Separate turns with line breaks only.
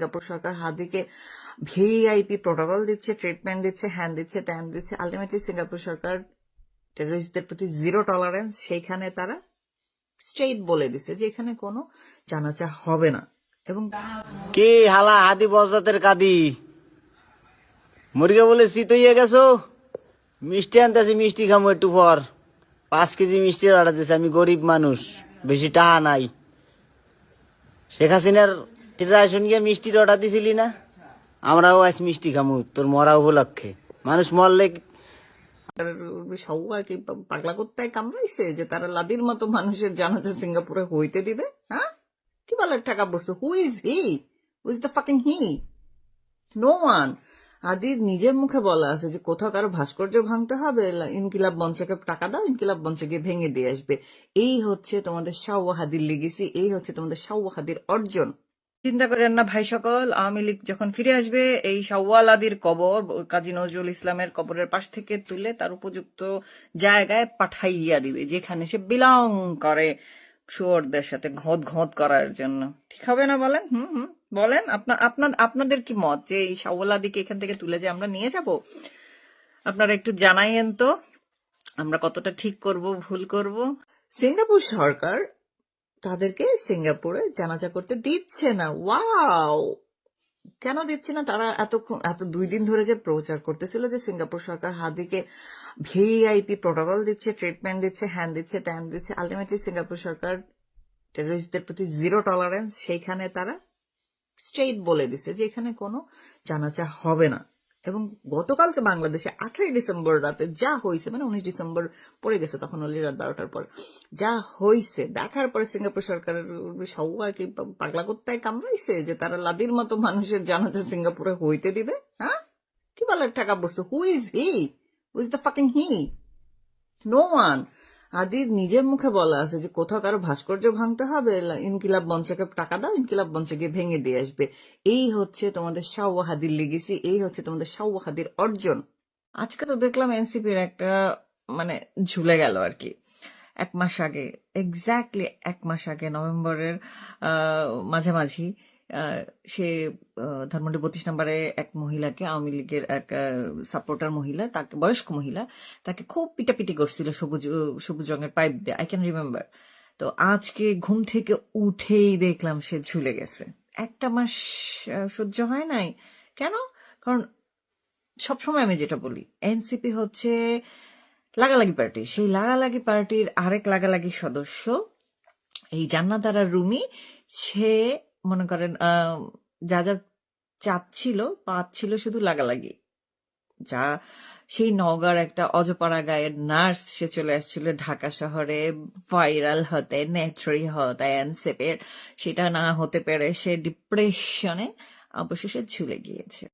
Singapore সরকার হাদিকে VIP protocol দিচ্ছে, ট্রিটমেন্ট দিচ্ছে হ্যান্ড দিচ্ছে, ত্যান দিচ্ছে। আলটিমেটলি সিঙ্গাপুর সরকার টেরোরিস্টদের প্রতি জিরো টলারেন্স সেইখানে তারা স্ট্রেইট বলে দিছে যে এখানে কোনো জানাচা হবে না। এবং
কি হালা হাতি বজাতের কাদি? মুরগে বলে শীত হইয়া গেছো? মিষ্টি আনতেছি, মিষ্টি খামো একটু পর। পাঁচ কেজি মিষ্টি অর্ডার দিছে, আমি গরিব মানুষ, বেশি টাকা নাই। শেখ হাসিনার গিয়ে মিষ্টির অর্ডার না? আমরাও মিষ্টি খামু, তোর মরা মানুষ
পাগলা কামড়াইছে যে তারা লাদির মতো মানুষের জানাতে সিঙ্গাপুরে হইতে দিবে? হ্যাঁ? কি বলার টাকা পড়ছে? Who is he who is the fucking he no one আদির নিজের মুখে বলা আছে যে কোথাও কারও ভাস্কর্য ভাঙতে হবে ইনকিলাব মঞ্চকে টাকা দাও, ইনকিলাব মঞ্চ গিয়ে ভেঙে দিয়ে আসবে। এই হচ্ছে তোমাদের শাওয়াহাদির লিগেসি এই হচ্ছে তোমাদের শাওয়াহাদির অর্জন। চিন্তা করেন না ভাই সকল, আওয়ামী লীগ যখন ফিরে আসবে, এই সাওয়াল আদির কবর, কাজী নজরুল ইসলামের কবরের পাশ থেকে তুলে তার উপযুক্ত জায়গায় পাঠাইয়া দিবে, যেখানে সে বিলং করে শুয়োরদের সাথে ঘত ঘত করার জন্য। ঠিক হবে না বলেন? হুম হুম। বলেন আপনার আপনার আপনাদের কি মত যে এই সাওয়াল আদিকে এখান থেকে তুলে যে আমরা নিয়ে যাব? আপনারা একটু জানাইয়েন তো, আমরা কতটা ঠিক করব, ভুল করব? সিঙ্গাপুর সরকার তাদেরকে সিঙ্গাপুরে জানাজা করতে দিচ্ছে না। ওয়াও! কেন দিচ্ছে না? তারা এতক্ষণ, এত দুই দিন ধরে যে প্রচার করতেছিল যে সিঙ্গাপুর সরকার হাদিকে ভিআইপি প্রোটোকল দিচ্ছে, ট্রিটমেন্ট দিচ্ছে হ্যান্ড দিচ্ছে, ত্যান দিচ্ছে, আলটিমেটলি সিঙ্গাপুর সরকার টেরোরিস্টদের প্রতি জিরো টলারেন্স সেইখানে তারা স্ট্রেইট বলে দিছে যে এখানে কোনো জানাচা হবে না। এবং গতকালকে বাংলাদেশে আঠারোই ডিসেম্বর রাতে যা হয়েছে মানে উনিশ ডিসেম্বর পড়ে গেছে তখন অলরেডি রাত বারোটার পর, যা হয়েছে, দেখার পরে সিঙ্গাপুর সরকারের সবাইকে পাগলা করতে কামড়াইছে যে তারা লাদির মতো মানুষের জানাতে সিঙ্গাপুরে হইতে দিবে হ্যাঁ? কি বলার টাকা পড়ছে? Who is he who is the fucking he no one আদির নিজের মুখে বলা আছে যে কোথাও কারও ভাস্কর্য ভাঙতে হবে ইনকিলাব মঞ্চকে টাকা দাও, ইনকিলাব মঞ্চ গিয়ে ভেঙে দিয়ে আসবে। এই হচ্ছে তোমাদের শাওয়াহাদির লিগেসি এই হচ্ছে তোমাদের শাওয়াহাদির অর্জন। আজকে তো দেখলাম এনসিপির একটা মানে ঝুলে গেল আর কি। এক মাস আগে এক্স্যাক্টলি এক মাস আগে, নভেম্বরের মাঝামাঝি সে ধানমন্ডি বত্রিশ নম্বরে এক মহিলাকে, আওয়ামী লীগের এক সাপোর্টার মহিলা, তাকে বয়স্ক মহিলা, তাকে খুব পিটাপিটি করছিল, সবুজ সবুজ রঙের পাইপ দিয়ে আই ক্যান রিমেম্বার তো আজকে ঘুম থেকে উঠেই দেখলাম সে ঝুলে গেছে। একটা মাস সহ্য হয় নাই। কেন? কারণ সবসময় আমি যেটা বলি এনসিপি হচ্ছে লাগালাগি পার্টি। সেই লাগালাগি পার্টির আরেক লাগালাগি সদস্য, এই জান্নাতারা রুমি, সে মনে করেন যা যা চাচ্ছিল পাচ্ছিল শুধু লাগালাগি। যা সেই নওগাঁর একটা অজপাড়া গায়ের নার্স, সে চলে আসছিল ঢাকা শহরে ভাইরাল হতে, নেত্রী হতে অ্যানসেপের সেটা না হতে পেরে সে ডিপ্রেশনে অবশেষে ঝুলে গিয়েছে।